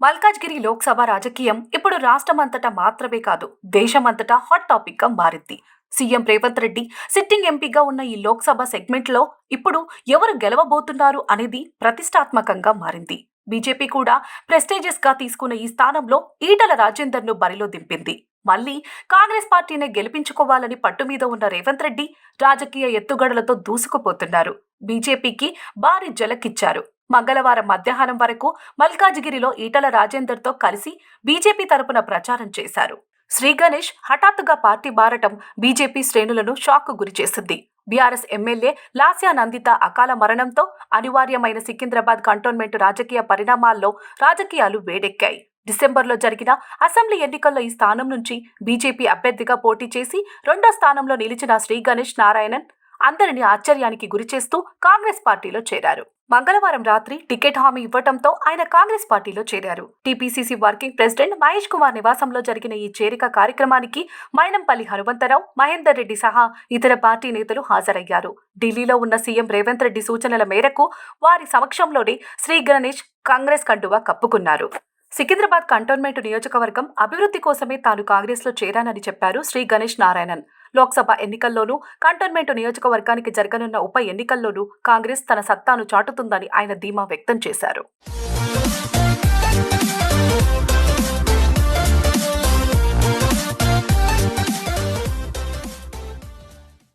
మల్కాజ్గిరి లోక్సభ రాజకీయం ఇప్పుడు రాష్ట్రమంతటా మాత్రమే కాదు దేశమంతటా హాట్ టాపిక్గా మారింది. సీఎం రేవంత్ రెడ్డి సిట్టింగ్ ఎంపీగా ఉన్న ఈ లోక్సభ సెగ్మెంట్లో ఇప్పుడు ఎవరు గెలవబోతున్నారు అనేది ప్రతిష్టాత్మకంగా మారింది. బీజేపీ కూడా ప్రెస్టేజియస్గా తీసుకున్న ఈ స్థానంలో ఈటల రాజేందర్ను బరిలో దింపింది. మళ్ళీ కాంగ్రెస్ పార్టీని గెలిపించుకోవాలని పట్టు మీద ఉన్న రేవంత్ రెడ్డి రాజకీయ ఎత్తుగడలతో దూసుకుపోతున్నారు. బీజేపీకి భారీ జలకిచ్చారు. మంగళవారం మధ్యాహ్నం వరకు మల్కాజిగిరిలో ఈటల రాజేందర్తో కలిసి బీజేపీ తరపున ప్రచారం చేశారు. శ్రీ గణేష్ హఠాత్తుగా పార్టీ మారటం బీజేపీ శ్రేణులను షాక్ గురిచేసింది బీఆర్ఎస్ ఎమ్మెల్యే లాస్యా నందిత అకాల మరణంతో అనివార్యమైన సికింద్రాబాద్ కంటోన్మెంట్ రాజకీయ పరిణామాల్లో రాజకీయాలు వేడెక్కాయి. డిసెంబర్లో జరిగిన అసెంబ్లీ ఎన్నికల్లో ఈ స్థానం నుంచి బీజేపీ అభ్యర్థిగా పోటీ చేసి రెండో స్థానంలో నిలిచిన శ్రీ గణేష్ నారాయణన్ అందరినీ ఆశ్చర్యానికి గురిచేస్తూ కాంగ్రెస్ పార్టీలో చేరారు. మంగళవారం రాత్రి టికెట్ హామీ ఇవ్వటంతో ఆయన కాంగ్రెస్ పార్టీలో చేరారు. TPCC working president Mahesh Kumar నివాసంలో జరిగిన ఈ చేరిక కార్యక్రమానికి మైనంపల్లి హనుమంతరావు మహేందర్ రెడ్డి సహా ఇతర పార్టీ నేతలు హాజరయ్యారు. ఢిల్లీలో ఉన్న సీఎం రేవంత్ రెడ్డి సూచనల మేరకు వారి సమక్షంలోనే శ్రీ గణేష్ కాంగ్రెస్ కండువా కప్పుకున్నారు. సికింద్రాబాద్ కంటోన్మెంట్ నియోజకవర్గం అభివృద్ధి కోసమే తాను కాంగ్రెస్లో చేరానని చెప్పారు శ్రీ గణేష్ నారాయణన్. లోక్సభ ఎన్నికల్లోనూ కంటోన్మెంట్ నియోజకవర్గానికి జరగనున్న ఉప ఎన్నికల్లోనూ కాంగ్రెస్ తన సత్తాను చాటుతుందని ఆయన ధీమా వ్యక్తం చేశారు.